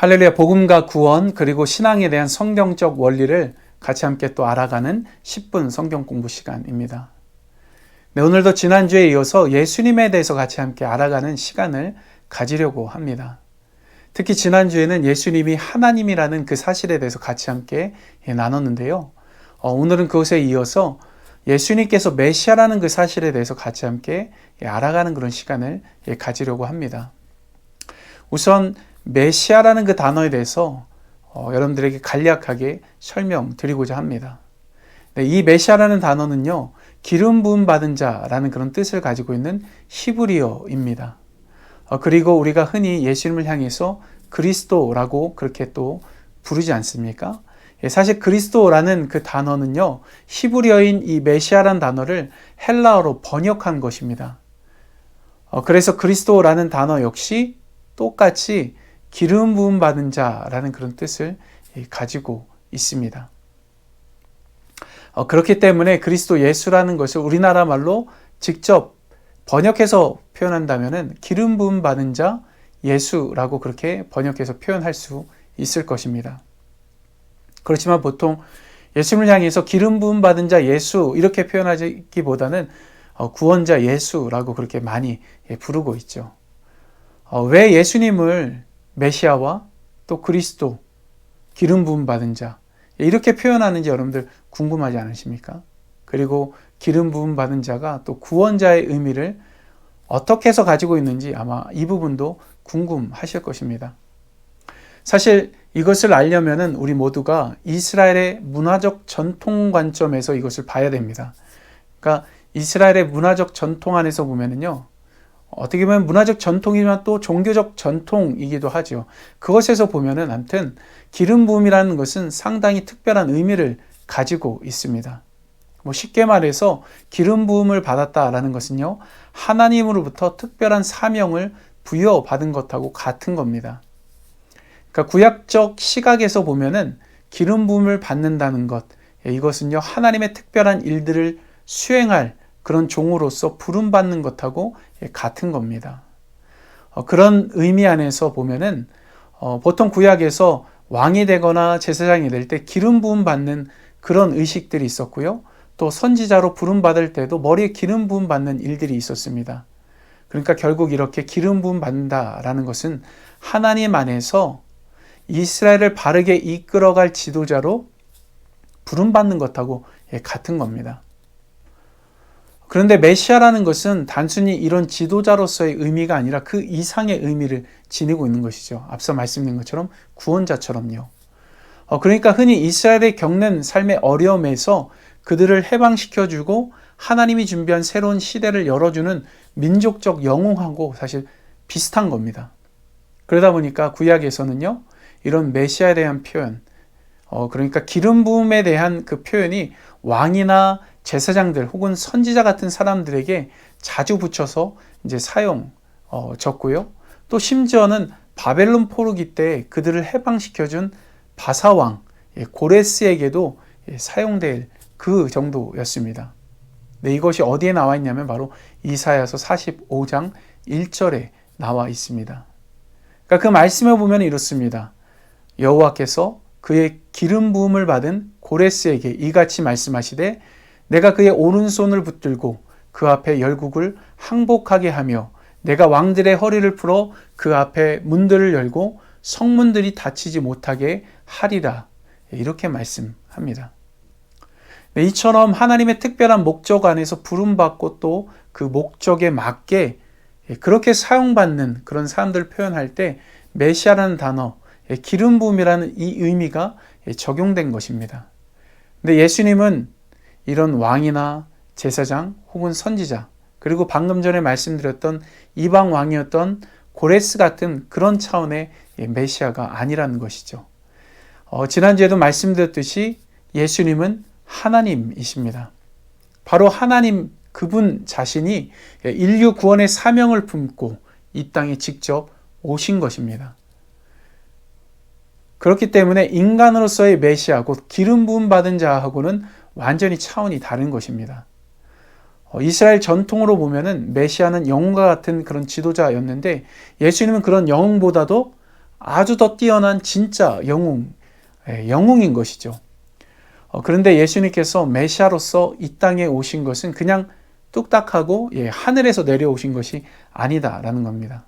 할렐루야 복음과 구원 그리고 신앙에 대한 성경적 원리를 같이 함께 또 알아가는 10분 성경 공부 시간입니다. 네, 오늘도 지난주에 이어서 예수님에 대해서 같이 함께 알아가는 시간을 가지려고 합니다. 특히 지난주에는 예수님이 하나님이라는 그 사실에 대해서 같이 함께 예, 나눴는데요. 어, 오늘은 그것에 이어서 예수님께서 메시아라는 그 사실에 대해서 같이 함께 예, 알아가는 그런 시간을 예, 가지려고 합니다. 우선 메시아라는 그 단어에 대해서 어, 여러분들에게 간략하게 설명드리고자 합니다. 네, 이 메시아라는 단어는요, 기름 부음 받은 자라는 그런 뜻을 가지고 있는 히브리어입니다. 어, 그리고 우리가 흔히 예수님을 향해서 그리스도라고 그렇게 또 부르지 않습니까? 예, 사실 그리스도라는 그 단어는요, 히브리어인 이 메시아라는 단어를 헬라어로 번역한 것입니다. 어, 그래서 그리스도라는 단어 역시 똑같이 기름 부음 받은 자라는 그런 뜻을 가지고 있습니다. 어, 그렇기 때문에 그리스도 예수라는 것을 우리나라 말로 직접 번역해서 표현한다면 기름 부음 받은 자 예수라고 그렇게 번역해서 표현할 수 있을 것입니다. 그렇지만 보통 예수님을 향해서 기름 부음 받은 자 예수 이렇게 표현하기보다는 어, 구원자 예수라고 그렇게 많이 예, 부르고 있죠. 어, 왜 예수님을 메시아와 또 그리스도 기름 부음 받은 자 이렇게 표현하는지 여러분들 궁금하지 않으십니까? 그리고 기름 부음 받은 자가 또 구원자의 의미를 어떻게 해서 가지고 있는지 아마 이 부분도 궁금하실 것입니다. 사실 이것을 알려면은 우리 모두가 이스라엘의 문화적 전통 관점에서 이것을 봐야 됩니다. 그러니까 이스라엘의 문화적 전통 안에서 보면은요. 어떻게 보면 문화적 전통이지만 또 종교적 전통이기도 하죠. 그것에서 보면은 아무튼 기름 부음이라는 것은 상당히 특별한 의미를 가지고 있습니다. 뭐 쉽게 말해서 기름 부음을 받았다라는 것은요. 하나님으로부터 특별한 사명을 부여받은 것하고 같은 겁니다. 그러니까 구약적 시각에서 보면은 기름 부음을 받는다는 것 이것은요. 하나님의 특별한 일들을 수행할 그런 종으로서 부름받는 것하고 같은 겁니다. 어, 그런 의미 안에서 보면은 어, 보통 구약에서 왕이 되거나 제사장이 될 때 기름 부음 받는 그런 의식들이 있었고요. 또 선지자로 부름 받을 때도 머리에 기름 부음 받는 일들이 있었습니다. 그러니까 결국 이렇게 기름 부음 받는다라는 것은 하나님 안에서 이스라엘을 바르게 이끌어갈 지도자로 부름 받는 것하고 같은 겁니다. 그런데 메시아라는 것은 단순히 이런 지도자로서의 의미가 아니라 그 이상의 의미를 지니고 있는 것이죠. 앞서 말씀드린 것처럼 구원자처럼요. 어, 그러니까 흔히 이스라엘이 겪는 삶의 어려움에서 그들을 해방시켜주고 하나님이 준비한 새로운 시대를 열어주는 민족적 영웅하고 사실 비슷한 겁니다. 그러다 보니까 구약에서는요, 이런 메시아에 대한 표현, 어, 그러니까 기름 부음에 대한 그 표현이 왕이나 제사장들 혹은 선지자 같은 사람들에게 자주 붙여서 이제 사용졌고요. 어, 또 심지어는 바벨론 포르기 때 그들을 해방시켜준 바사왕 예, 고레스에게도 예, 사용될 그 정도였습니다. 네, 이것이 어디에 나와 있냐면 바로 이사야서 45장 1절에 나와 있습니다. 그러니까 그 말씀을 보면 이렇습니다. 여호와께서 그의 기름 부음을 받은 고레스에게 이같이 말씀하시되 내가 그의 오른손을 붙들고 그 앞에 열국을 항복하게 하며 내가 왕들의 허리를 풀어 그 앞에 문들을 열고 성문들이 닫히지 못하게 하리라. 이렇게 말씀합니다. 네, 이처럼 하나님의 특별한 목적 안에서 부름받고 또 그 목적에 맞게 그렇게 사용받는 그런 사람들 표현할 때 메시아라는 단어, 기름 부음이라는 이 의미가 적용된 것입니다. 근데 예수님은 이런 왕이나 제사장 혹은 선지자 그리고 방금 전에 말씀드렸던 이방 왕이었던 고레스 같은 그런 차원의 메시아가 아니라는 것이죠. 어, 지난주에도 말씀드렸듯이 예수님은 하나님이십니다. 바로 하나님 그분 자신이 인류 구원의 사명을 품고 이 땅에 직접 오신 것입니다. 그렇기 때문에 인간으로서의 메시아고 기름 부음 받은 자하고는 완전히 차원이 다른 것입니다. 어, 이스라엘 전통으로 보면은 메시아는 영웅과 같은 그런 지도자였는데 예수님은 그런 영웅보다도 아주 더 뛰어난 진짜 영웅, 예, 영웅인 것이죠. 어, 그런데 예수님께서 메시아로서 이 땅에 오신 것은 그냥 뚝딱하고 예, 하늘에서 내려오신 것이 아니다라는 겁니다.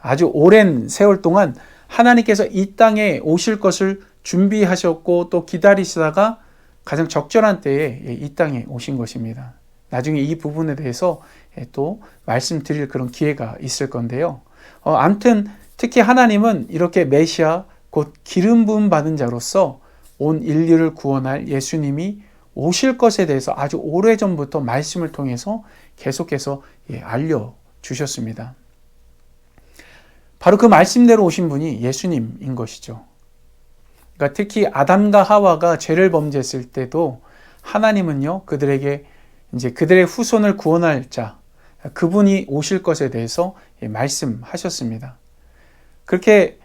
아주 오랜 세월 동안 하나님께서 이 땅에 오실 것을 준비하셨고 또 기다리시다가 가장 적절한 때에 예, 이 땅에 오신 것입니다. 나중에 이 부분에 대해서 예, 또 말씀드릴 그런 기회가 있을 건데요. 어, 암튼 특히 하나님은 이렇게 메시아 곧 기름 부음 받은 자로서 온 인류를 구원할 예수님이 오실 것에 대해서 아주 오래전부터 말씀을 통해서 계속해서 예, 알려 주셨습니다. 바로 그 말씀대로 오신 분이 예수님인 것이죠. 그러니까 특히 아담과 하와가 죄를 범죄했을 때도 하나님은요, 그들에게 이제 그들의 후손을 구원할 자, 그분이 오실 것에 대해서 예, 말씀하셨습니다. 그렇게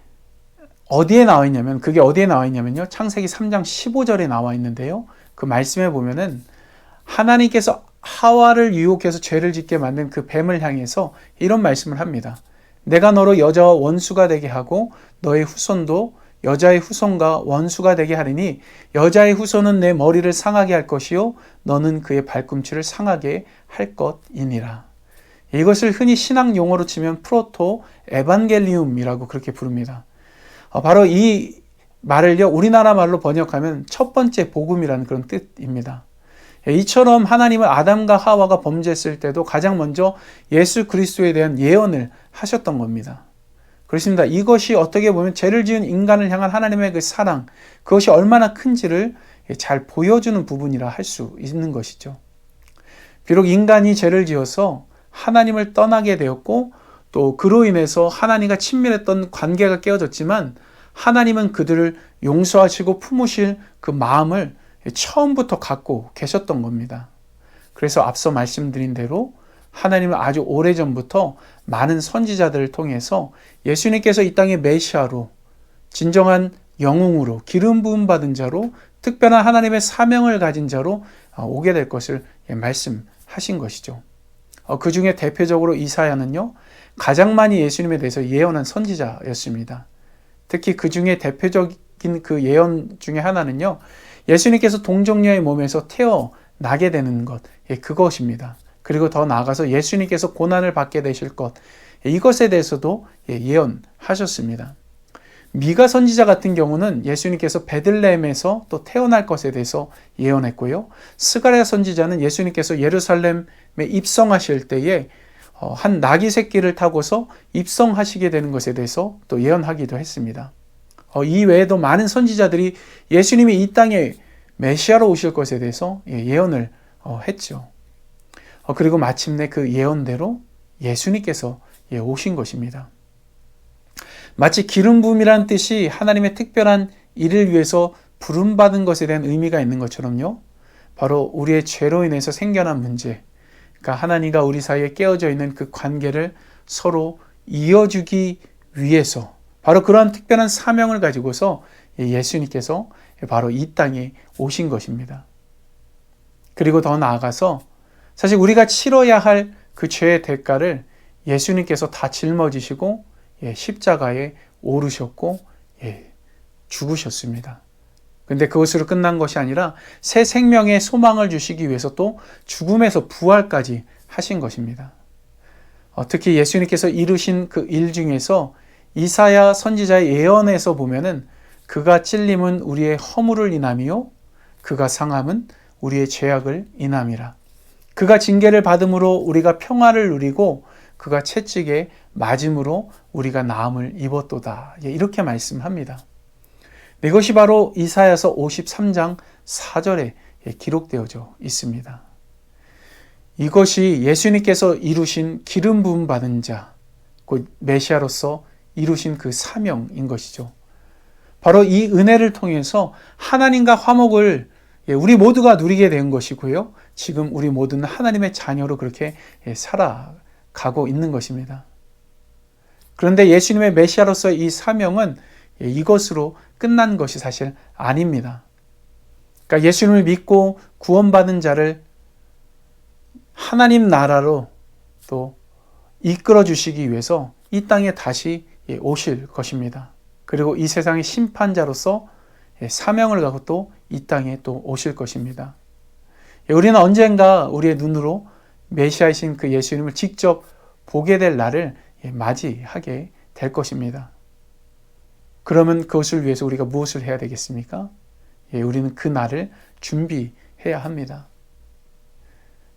어디에 나와 있냐면, 그게 어디에 나와 있냐면요. 창세기 3장 15절에 나와 있는데요. 그 말씀에 보면은 하나님께서 하와를 유혹해서 죄를 짓게 만든 그 뱀을 향해서 이런 말씀을 합니다. 내가 너로 여자와 원수가 되게 하고 너의 후손도 여자의 후손과 원수가 되게 하리니 여자의 후손은 내 머리를 상하게 할 것이요 너는 그의 발꿈치를 상하게 할 것이니라. 이것을 흔히 신앙 용어로 치면 프로토 에반겔리움이라고 그렇게 부릅니다. 어, 바로 이 말을요 우리나라 말로 번역하면 첫 번째 복음이라는 그런 뜻입니다. 예, 이처럼 하나님은 아담과 하와가 범죄했을 때도 가장 먼저 예수 그리스도에 대한 예언을 하셨던 겁니다. 그렇습니다. 이것이 어떻게 보면 죄를 지은 인간을 향한 하나님의 그 사랑, 그것이 얼마나 큰지를 잘 보여주는 부분이라 할 수 있는 것이죠. 비록 인간이 죄를 지어서 하나님을 떠나게 되었고 또 그로 인해서 하나님과 친밀했던 관계가 깨어졌지만 하나님은 그들을 용서하시고 품으실 그 마음을 처음부터 갖고 계셨던 겁니다. 그래서 앞서 말씀드린 대로 하나님은 아주 오래전부터 많은 선지자들을 통해서 예수님께서 이 땅의 메시아로 진정한 영웅으로 기름 부음 받은 자로 특별한 하나님의 사명을 가진 자로 어, 오게 될 것을 예, 말씀하신 것이죠. 어, 그 중에 대표적으로 이사야는요, 가장 많이 예수님에 대해서 예언한 선지자였습니다. 특히 그 중에 대표적인 그 예언 중에 하나는요, 예수님께서 동정녀의 몸에서 태어 나게 되는 것, 예, 그것입니다. 그리고 더 나아가서 예수님께서 고난을 받게 되실 것, 예, 이것에 대해서도 예, 예언하셨습니다. 미가 선지자 같은 경우는 예수님께서 베들레헴에서 또 태어날 것에 대해서 예언했고요. 스가랴 선지자는 예수님께서 예루살렘에 입성하실 때에 어, 한 나귀 새끼를 타고서 입성하시게 되는 것에 대해서 또 예언하기도 했습니다. 어, 이 외에도 많은 선지자들이 예수님이 이 땅에 메시아로 오실 것에 대해서 예, 예언을 어, 했죠. 그리고 마침내 그 예언대로 예수님께서 오신 것입니다. 마치 기름 부음이라는 뜻이 하나님의 특별한 일을 위해서 부름 받은 것에 대한 의미가 있는 것처럼요. 바로 우리의 죄로 인해서 생겨난 문제, 그러니까 하나님과 우리 사이에 깨어져 있는 그 관계를 서로 이어주기 위해서 바로 그러한 특별한 사명을 가지고서 예수님께서 바로 이 땅에 오신 것입니다. 그리고 더 나아가서 사실 우리가 치러야 할 그 죄의 대가를 예수님께서 다 짊어지시고 예, 십자가에 오르셨고 예, 죽으셨습니다. 근데 그것으로 끝난 것이 아니라 새 생명의 소망을 주시기 위해서 또 죽음에서 부활까지 하신 것입니다. 어, 특히 예수님께서 이루신 그 일 중에서 이사야 선지자의 예언에서 보면은 그가 찔림은 우리의 허물을 인함이요 그가 상함은 우리의 죄악을 인함이라. 그가 징계를 받음으로 우리가 평화를 누리고 그가 채찍에 맞음으로 우리가 나음을 입었도다. 예, 이렇게 말씀합니다. 이것이 바로 이사야서 53장 4절에 예, 기록되어져 있습니다. 이것이 예수님께서 이루신 기름 부음 받은 자, 곧 메시아로서 이루신 그 사명인 것이죠. 바로 이 은혜를 통해서 하나님과 화목을 예, 우리 모두가 누리게 된 것이고요. 지금 우리 모두는 하나님의 자녀로 그렇게 예, 살아가고 있는 것입니다. 그런데 예수님의 메시아로서 이 사명은 예, 이것으로 끝난 것이 사실 아닙니다. 그러니까 예수님을 믿고 구원받은 자를 하나님 나라로 또 이끌어 주시기 위해서 이 땅에 다시 오실 것입니다. 그리고 이 세상의 심판자로서 예, 사명을 갖고 또 이 땅에 또 오실 것입니다. 예, 우리는 언젠가 우리의 눈으로 메시아이신 그 예수님을 직접 보게 될 날을 예, 맞이하게 될 것입니다. 그러면 그것을 위해서 우리가 무엇을 해야 되겠습니까? 예, 우리는 그 날을 준비해야 합니다.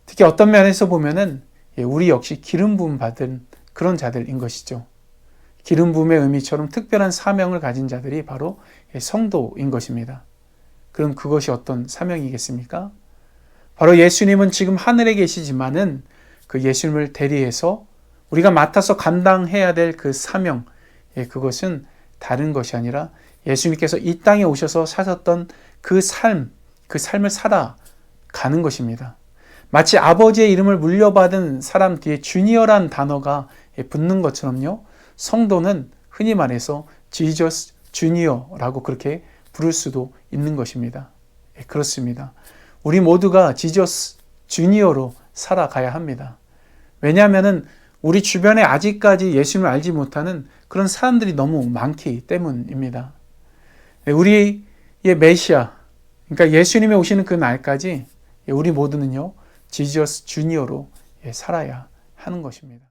특히 어떤 면에서 보면은 예, 우리 역시 기름 부음 받은 그런 자들인 것이죠. 기름 부음의 의미처럼 특별한 사명을 가진 자들이 바로 예, 성도인 것입니다. 그럼 그것이 어떤 사명이겠습니까? 바로 예수님은 지금 하늘에 계시지만은 그 예수님을 대리해서 우리가 맡아서 감당해야 될 그 사명, 예, 그것은 다른 것이 아니라 예수님께서 이 땅에 오셔서 사셨던 그 삶, 그 삶을 살아가는 것입니다. 마치 아버지의 이름을 물려받은 사람 뒤에 주니어란 단어가 붙는 것처럼요. 성도는 흔히 말해서 지저스 주니어라고 그렇게 부를 수도 있는 것입니다. 예, 그렇습니다. 우리 모두가 지저스 주니어로 살아가야 합니다. 왜냐하면은 우리 주변에 아직까지 예수님을 알지 못하는 그런 사람들이 너무 많기 때문입니다. 네, 우리의 메시아, 그러니까 예수님이 오시는 그 날까지 우리 모두는요, 지저스 주니어로 살아야 하는 것입니다.